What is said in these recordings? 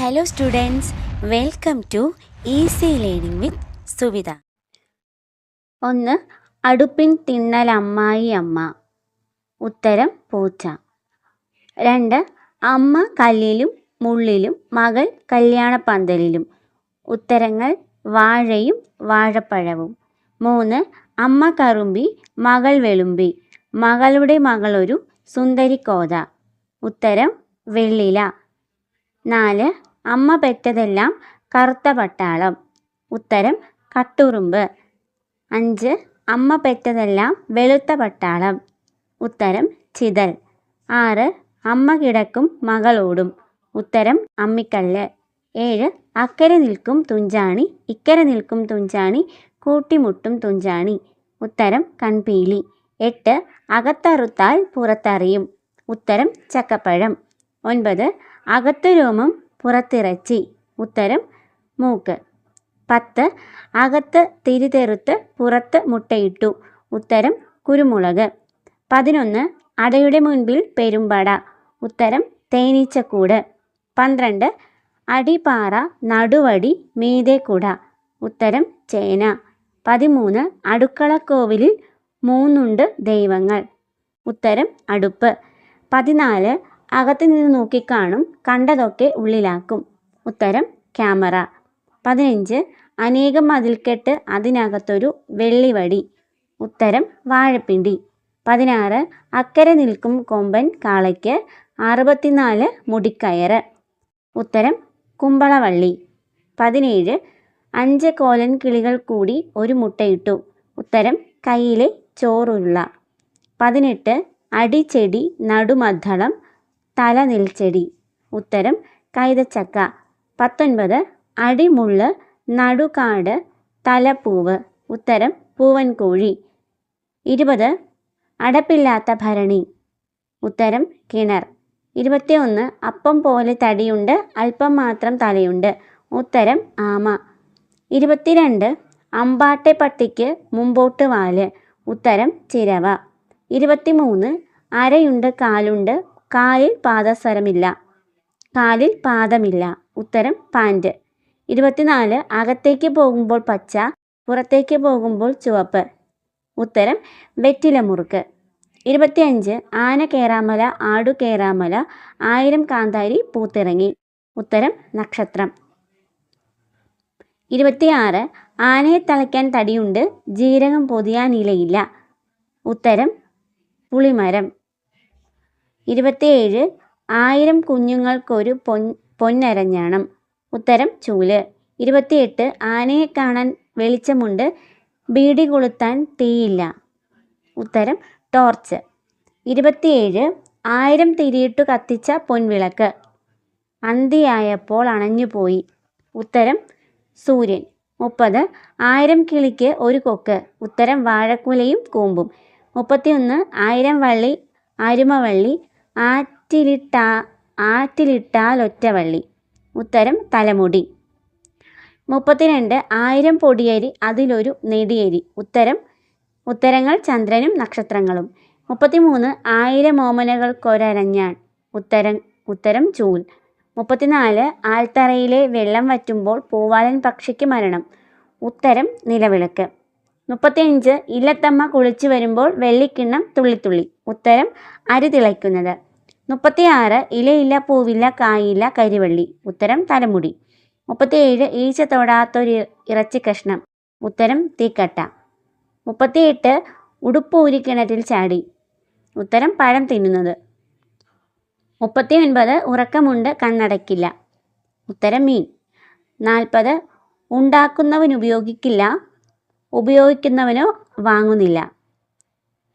Hello students welcome to easy learning with Suvitha ഒന്ന് അടുപ്പിൻ തിണ്ണൽ അമ്മായി അമ്മ. ഉത്തരം പൂച്ച. രണ്ട് അമ്മ കല്ലിലും മുള്ളിലും മകൾ കല്യാണപ്പന്തലിലും ഉത്തരങ്ങൾ വാഴയും വാഴപ്പഴവും. മൂന്ന് അമ്മ കറുമ്പി മകൾ വെളുമ്പി. മകളുടെ മകളൊരു സുന്ദരി കോത. ഉത്തരം വെള്ളില. നാല് അമ്മ പെറ്റതെല്ലാം കറുത്ത പട്ടാളം. ഉത്തരം കട്ടുറുമ്പ്. അഞ്ച് അമ്മ പെറ്റതെല്ലാം വെളുത്ത പട്ടാളം. ഉത്തരം ചിതൽ. ആറ് അമ്മ കിടക്കും മകളോടും. ഉത്തരം അമ്മിക്കല്ല്. ഏഴ് അക്കരെ നിൽക്കും തുഞ്ചാണി. ഇക്കരെ നിൽക്കും തുഞ്ചാണി കൂട്ടിമുട്ടും തുഞ്ചാണി. ഉത്തരം കൺപീലി. എട്ട് അകത്തറുത്താൽ പുറത്തറിയും. ഉത്തരം ചക്കപ്പഴം. ഒൻപത് അകത്തു രോമം പുറത്തിറച്ചി. ഉത്തരം മൂക്ക്. പത്ത് അകത്ത് തിരിതെറുത്ത് പുറത്ത് മുട്ടയിട്ടു. ഉത്തരം കുരുമുളക്. പതിനൊന്ന് അടയുടെ മുൻപിൽ പെരുമ്പട. ഉത്തരം തേനീച്ചക്കൂട്. പന്ത്രണ്ട് അടിപാറ നടുവടി മീതേക്കുട. ഉത്തരം ചേന. പതിമൂന്ന് അടുക്കളക്കോവിലിൽ മൂന്നുണ്ട് ദൈവങ്ങൾ. ഉത്തരം അടുപ്പ്. പതിനാല് അകത്തു നിന്ന് നോക്കിക്കാണും കണ്ടതൊക്കെ ഉള്ളിലാക്കും. ഉത്തരം ക്യാമറ. പതിനഞ്ച് അനേകം മതിൽക്കെട്ട് അതിനകത്തൊരു വെള്ളിവടി. ഉത്തരം വാഴപ്പിണ്ടി. പതിനാറ് അക്കരെ നിൽക്കും കൊമ്പൻ കാളയ്ക്ക്. അറുപത്തിനാല് മുടിക്കയറ്. ഉത്തരം കുമ്പളവള്ളി. പതിനേഴ് അഞ്ച് കോലൻ കിളികൾ കൂടി ഒരു മുട്ടയിട്ടു. ഉത്തരം കയ്യിലെ ചോറുള്ള. പതിനെട്ട് അടിച്ചെടി നടുമദ്ദളം. തല നെൽച്ചെടി ഉത്തരം കൈതച്ചക്ക. പത്തൊൻപത് അടിമുള്ള് നടുകാട് തലപ്പൂവ്. ഉത്തരം പൂവൻകോഴി. ഇരുപത് അടപ്പില്ലാത്ത ഭരണി. ഉത്തരം കിണർ. ഇരുപത്തിയൊന്ന് അപ്പം പോലെ തടിയുണ്ട് അല്പം മാത്രം തലയുണ്ട്. ഉത്തരം ആമ. ഇരുപത്തിരണ്ട് അമ്പാട്ടെ പട്ടിക്ക് മുമ്പോട്ട് വാൽ. ഉത്തരം ചിരവ. ഇരുപത്തിമൂന്ന് അരയുണ്ട് കാലുണ്ട് കാലിൽ പാദസരമില്ല. കാലിൽ പാദമില്ല. ഉത്തരം പാന്റ്. ഇരുപത്തിനാല് അകത്തേക്ക് പോകുമ്പോൾ പച്ച പുറത്തേക്ക് പോകുമ്പോൾ ചുവപ്പ്. ഉത്തരം വെറ്റില മുറുക്ക്. ഇരുപത്തിയഞ്ച് ആന കേറാമല ആടു കേറാമല ആയിരം കാന്താരി പൂത്തിറങ്ങി. ഉത്തരം നക്ഷത്രം. ഇരുപത്തിയാറ് ആനയെ തളയ്ക്കാൻ തടിയുണ്ട് ജീരകം പൊതിയാൻ ഇലയില്ല. ഉത്തരം പുളിമരം. ഇരുപത്തിയേഴ് ആയിരം കുഞ്ഞുങ്ങൾക്കൊരു പൊൻ പൊന്നരഞ്ഞാണം. ഉത്തരം ചൂൽ. ഇരുപത്തിയെട്ട് ആനയെ കാണാൻ വെളിച്ചമുണ്ട്. ബീഡി കൊളുത്താൻ തീയില്ല. ഉത്തരം ടോർച്ച്. ഇരുപത്തിയേഴ് ആയിരം തിരിയിട്ടു കത്തിച്ച പൊൻവിളക്ക്. അന്തിയായപ്പോൾ അണഞ്ഞുപോയി. ഉത്തരം സൂര്യൻ. മുപ്പത് ആയിരം കിളിക്ക് ഒരു കൊക്ക്. ഉത്തരം വാഴക്കുലയും കൂമ്പും. മുപ്പത്തിയൊന്ന് ആയിരം വള്ളി അരുമവള്ളി ആറ്റിലിട്ടാ ആറ്റിലിട്ടാൽ ഒറ്റവള്ളി. ഉത്തരം തലമുടി. മുപ്പത്തിരണ്ട് ആയിരം പൊടിയരി അതിലൊരു നെടിയരി. ഉത്തരം ഉത്തരങ്ങൾ ചന്ദ്രനും നക്ഷത്രങ്ങളും. മുപ്പത്തിമൂന്ന് ആയിരം ഓമനകൾക്കൊരഞ്ഞാൻ ഉത്തരം ഉത്തരം ചൂൽ. മുപ്പത്തിനാല് ആൽത്തറയിലെ വെള്ളം വറ്റുമ്പോൾ പൂവാലൻ പക്ഷിക്ക് മരണം. ഉത്തരം നിലവിളക്ക്. മുപ്പത്തിയഞ്ച് ഇല്ലത്തമ്മ കുളിച്ചു വരുമ്പോൾ വെള്ളിക്കിണ്ണം തുള്ളിത്തുള്ളി. ഉത്തരം അരി തിളയ്ക്കുന്നത്. മുപ്പത്തിയാറ് ഇലയില്ല പൂവില്ല കായില്ല കരിവള്ളി. ഉത്തരം തലമുടി. മുപ്പത്തിയേഴ് ഈച്ച തൊടാത്തൊരു ഇറച്ചി കഷ്ണം. ഉത്തരം തീക്കട്ട. മുപ്പത്തിയെട്ട് ഉടുപ്പ് ഊരിക്കിണറ്റിൽ ചാടി. ഉത്തരം പഴം തിന്നുന്നത്. മുപ്പത്തി ഒൻപത് ഉറക്കമുണ്ട് കണ്ണടയ്ക്കില്ല. ഉത്തരം മീൻ. നാൽപ്പത് ഉണ്ടാക്കുന്നവൻ ഉപയോഗിക്കില്ല ഉപയോഗിക്കുന്നവനോ വാങ്ങുന്നില്ല.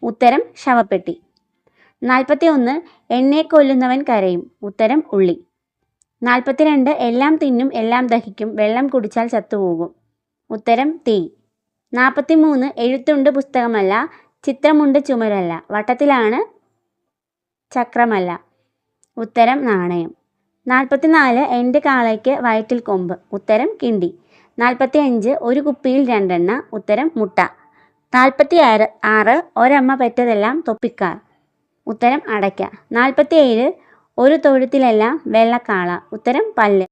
ഉത്തരം ശവപ്പെട്ടി. നാൽപ്പത്തി ഒന്ന് എണ്ണെ കൊല്ലുന്നവൻ കരയും. ഉത്തരം ഉള്ളി. നാൽപ്പത്തിരണ്ട് എല്ലാം തിന്നും എല്ലാം ദഹിക്കും. വെള്ളം കുടിച്ചാൽ ചത്തുപോകും. ഉത്തരം തീ. നാൽപ്പത്തി മൂന്ന് എഴുത്തുണ്ട് പുസ്തകമല്ല ചിത്രമുണ്ട് ചുമരല്ല. വട്ടത്തിലാണ് ചക്രമല്ല. ഉത്തരം നാണയം. നാൽപ്പത്തിനാല് എന്റെ കാളയ്ക്ക് വയറ്റിൽ കൊമ്പ്. ഉത്തരം കിണ്ടി. നാൽപ്പത്തി അഞ്ച് ഒരു കുപ്പിയിൽ രണ്ടെണ്ണ. ഉത്തരം മുട്ട. നാൽപ്പത്തി ആറ് ആറ് ഒരമ്മ പെറ്റതെല്ലാം തൊപ്പിക്കാർ. ഉത്തരം അടയ്ക്ക. നാൽപ്പത്തി ഏഴ് ഒരു തൊഴുത്തിലെല്ലാം വെള്ളക്കാള ഉത്തരം പല്ല്.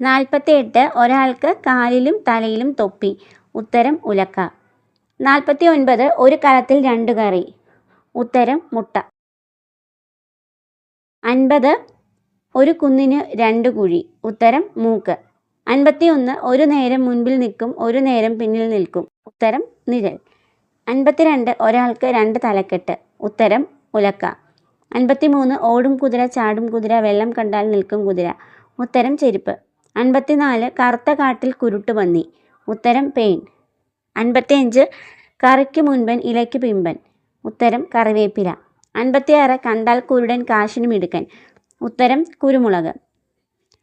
നാൽപ്പത്തി എട്ട് ഒരാൾക്ക് കാലിലും തലയിലും തൊപ്പി. ഉത്തരം ഉലക്ക. നാൽപ്പത്തി ഒൻപത് ഒരു കലത്തിൽ രണ്ട് കറി. ഉത്തരം മുട്ട. അൻപത് ഒരു കുന്നിന് രണ്ട് കുഴി. ഉത്തരം മൂക്ക്. അൻപത്തി ഒന്ന് ഒരു നേരം മുൻപിൽ നിൽക്കും ഒരു നേരം പിന്നിൽ നിൽക്കും. ഉത്തരം നിഴൽ. അൻപത്തിരണ്ട് ഒരാൾക്ക് രണ്ട് തലക്കെട്ട്. ഉത്തരം ഉലക്ക. അൻപത്തി മൂന്ന് ഓടും കുതിര ചാടും കുതിര വെള്ളം കണ്ടാൽ നിൽക്കും കുതിര. ഉത്തരം ചെരുപ്പ്. അൻപത്തിനാല് കറുത്ത കാട്ടിൽ കുരുട്ട് പന്നി. ഉത്തരം പെയിൻ. അൻപത്തിയഞ്ച് കറിക്ക് മുൻപൻ ഇലയ്ക്ക് പിമ്പൻ. ഉത്തരം കറിവേപ്പില. അൻപത്തിയാറ് കണ്ടാൽ കുരുടൻ കാശിന് മിടുക്കൻ. ഉത്തരം കുരുമുളക്.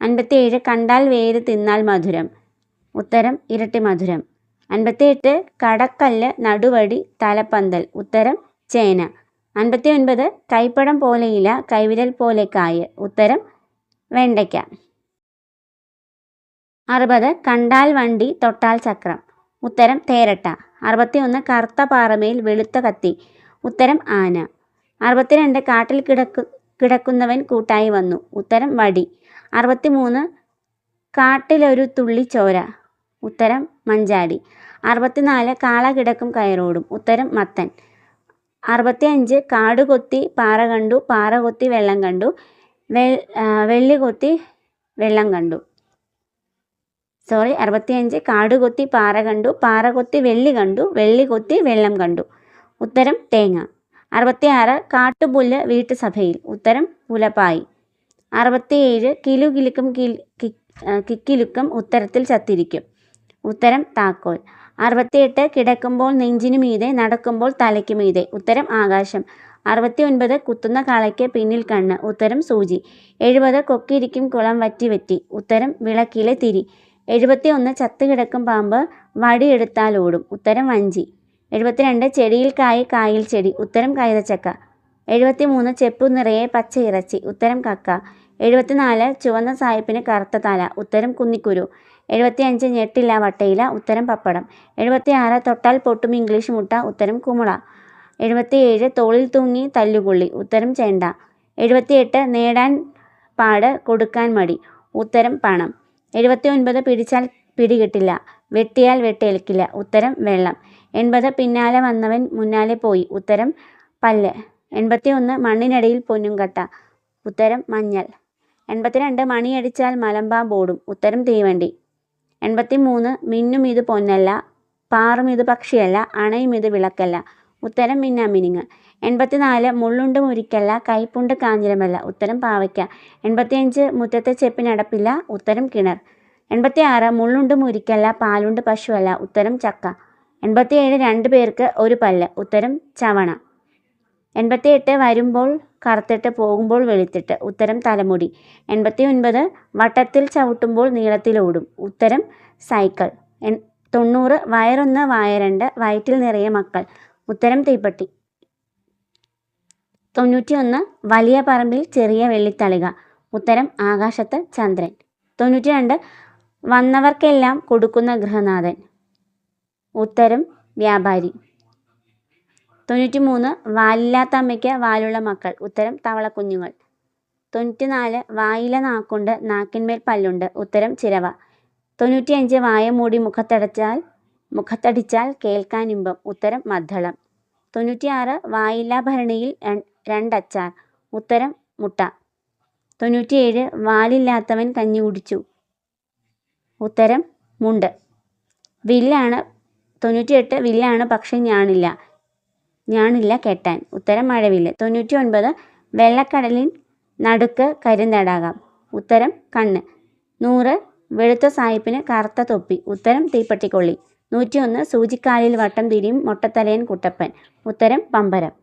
അൻപത്തിയേഴ് കണ്ടാൽ വേര് തിന്നാൽ മധുരം. ഉത്തരം ഇരട്ടി മധുരം. അൻപത്തിയെട്ട് കടക്കല്ല് നടുവടി തലപ്പന്തൽ. ഉത്തരം ചേന. അൻപത്തി ഒൻപത് കൈപ്പടം പോലെയില്ല കൈവിരൽ പോലെ കായ്. ഉത്തരം വെണ്ടയ്ക്ക. അറുപത് കണ്ടാൽ വണ്ടി തൊട്ടാൽ ചക്രം. ഉത്തരം തേരട്ട. അറുപത്തിയൊന്ന് കറുത്ത പാറമേൽ വെളുത്ത കത്തി. ഉത്തരം ആന. അറുപത്തിരണ്ട് കാട്ടിൽ കിടക്കു കിടക്കുന്നവൻ കൂട്ടായി വന്നു. ഉത്തരം വടി. അറുപത്തിമൂന്ന് കാട്ടിലൊരു തുള്ളി ചോര. ഉത്തരം മഞ്ചാടി. അറുപത്തിനാല് കാള കിടക്കും കയറോടും. ഉത്തരം മത്തൻ. അറുപത്തിയഞ്ച് കാട് കൊത്തി പാറ കണ്ടു പാറ കൊത്തി വെള്ളം കണ്ടു വെള്ളി കൊത്തി വെള്ളം കണ്ടു. സോറി അറുപത്തിയഞ്ച് കാട് കൊത്തി പാറ കണ്ടു പാറ കൊത്തി വെള്ളി കണ്ടു വെള്ളി കൊത്തി വെള്ളം കണ്ടു. ഉത്തരം തേങ്ങ. അറുപത്തിയാറ് കാട്ടുപുല്ല് വീട്ടുസഭയിൽ. ഉത്തരം പുലപ്പായി. അറുപത്തിയേഴ് കിലു കിലുക്കും കിൽ കിക്കിലുക്കും ഉത്തരത്തിൽ ചത്തിരിക്കും. ഉത്തരം താക്കോൽ. അറുപത്തിയെട്ട് കിടക്കുമ്പോൾ നെഞ്ചിനു മീതെ നടക്കുമ്പോൾ തലയ്ക്ക് മീതെ. ഉത്തരം ആകാശം. അറുപത്തി ഒൻപത് കുത്തുന്ന കാളയ്ക്ക് പിന്നിൽ കണ്ണ്. ഉത്തരം സൂചി. എഴുപത് കൊക്കിരിക്കും കുളം വറ്റി വറ്റി ഉത്തരം വിളക്കിലെ തിരി. എഴുപത്തി ഒന്ന് ചത്തുകിടക്കും പാമ്പ് വടിയെടുത്താൽ ഓടും. ഉത്തരം വഞ്ചി. എഴുപത്തിരണ്ട് ചെടിയിൽ കായ് കായിൽ ചെടി. ഉത്തരം കൈതച്ചക്ക. എഴുപത്തി മൂന്ന് ചെപ്പു നിറയെ പച്ച ഇറച്ചി. ഉത്തരം കക്ക. എഴുപത്തിനാല് ചുവന്ന സായിപ്പിന് കറുത്ത തല. ഉത്തരം കുന്നിക്കുരു. എഴുപത്തിയഞ്ച് ഞെട്ടില്ല വട്ടയില ഉത്തരം പപ്പടം. എഴുപത്തിയാറ് തൊട്ടാൽ പൊട്ടും ഇംഗ്ലീഷ് മുട്ട ഉത്തരം കുമുള. എഴുപത്തിയേഴ് തോളിൽ തൂങ്ങി തല്ലുകൊള്ളി ഉത്തരം ചെണ്ട. എഴുപത്തിയെട്ട് നേടാൻ പാട് കൊടുക്കാൻ മടി ഉത്തരം പണം. എഴുപത്തി ഒൻപത് പിടിച്ചാൽ പിടികിട്ടില്ല വെട്ടിയാൽ വെട്ടേൽക്കില്ല ഉത്തരം വെള്ളം. എൺപത് പിന്നാലെ വന്നവൻ മുന്നാലെ പോയി ഉത്തരം പല്ല്. എൺപത്തി ഒന്ന് മണ്ണിനടിയിൽ പൊന്നും കട്ട ഉത്തരം മഞ്ഞൾ. എൺപത്തിരണ്ട് മണിയടിച്ചാൽ മലമ്പാമ്പോടും ഉത്തരം തീവണ്ടി. എൺപത്തി മൂന്ന് മിന്നും ഇത് പൊന്നല്ല പാറും ഇത് പക്ഷിയല്ല അണയും ഇത് വിളക്കല്ല. ഉത്തരം മിന്നാമിനിങ് എൺപത്തിനാല് മുള്ളുണ്ട് മുരിക്കല്ല കൈപ്പുണ്ട് കാഞ്ഞിരമല്ല. ഉത്തരം പാവയ്ക്ക. എൺപത്തിയഞ്ച് മുറ്റത്തെ ചെപ്പിനടപ്പില്ല ഉത്തരം കിണർ. എൺപത്തി ആറ് മുള്ളുണ്ട് മുരിക്കല്ല പാലുണ്ട് പശുവല്ല ഉത്തരം ചക്ക. എൺപത്തിയേഴ് രണ്ട് പേർക്ക് ഒരു പല്ല് ഉത്തരം ചവണ. എൺപത്തിയെട്ട് വരുമ്പോൾ കറുത്തിട്ട് പോകുമ്പോൾ വെളുത്തിട്ട്. ഉത്തരം തലമുടി. എൺപത്തി ഒൻപത് വട്ടത്തിൽ ചവിട്ടുമ്പോൾ നീളത്തിലോടും ഉത്തരം സൈക്കിൾ. എൺ തൊണ്ണൂറ് വയറൊന്ന് വായരണ്ട് വയറ്റിൽ നിറയെ മക്കൾ. ഉത്തരം തീപ്പെട്ടി. തൊണ്ണൂറ്റിയൊന്ന് വലിയ പറമ്പിൽ ചെറിയ വെള്ളിത്തളിക. ഉത്തരം ആകാശത്ത് ചന്ദ്രൻ. തൊണ്ണൂറ്റി രണ്ട് വന്നവർക്കെല്ലാം കൊടുക്കുന്ന ഗൃഹനാഥൻ. ഉത്തരം വ്യാപാരി. തൊണ്ണൂറ്റി മൂന്ന് വാലില്ലാത്ത അമ്മയ്ക്ക് വാലുള്ള മക്കൾ. ഉത്തരം തവളക്കുഞ്ഞുങ്ങൾ തൊണ്ണൂറ്റി നാല് വായില നാക്കുണ്ട് നാക്കിന്മേൽ പല്ലുണ്ട്. ഉത്തരം ചിരവ. തൊണ്ണൂറ്റിയഞ്ച് വായ മൂടി മുഖത്തടച്ചാൽ മുഖത്തടിച്ചാൽ കേൾക്കാൻ ഇമ്പം. ഉത്തരം മദ്ദളം. തൊണ്ണൂറ്റിയാറ് വായില്ലാ ഭരണിയിൽ രണ്ടച്ചാർ. ഉത്തരം മുട്ട. തൊണ്ണൂറ്റിയേഴ് വാലില്ലാത്തവൻ കഞ്ഞി കുടിച്ചു. ഉത്തരം മുണ്ട്. വില്ലാണ് തൊണ്ണൂറ്റിയെട്ട് വില്ലാണ് പക്ഷെ ഞാണില്ല ഞാണില്ല കെട്ടാൻ. ഉത്തരം മഴവില്ല് തൊണ്ണൂറ്റി ഒൻപത് വെള്ളക്കടലിൻ നടുക്ക് കരിന്തടാകം ഉത്തരം കണ്ണ്. നൂറ്. വെളുത്ത സായിപ്പിന് കറുത്ത തൊപ്പി. ഉത്തരം തീപ്പെട്ടിക്കൊള്ളി. നൂറ്റിയൊന്ന്. സൂചിക്കാലിൽ വട്ടം തിരിയും മൊട്ടത്തലയൻ കുട്ടപ്പൻ. ഉത്തരം പമ്പരം.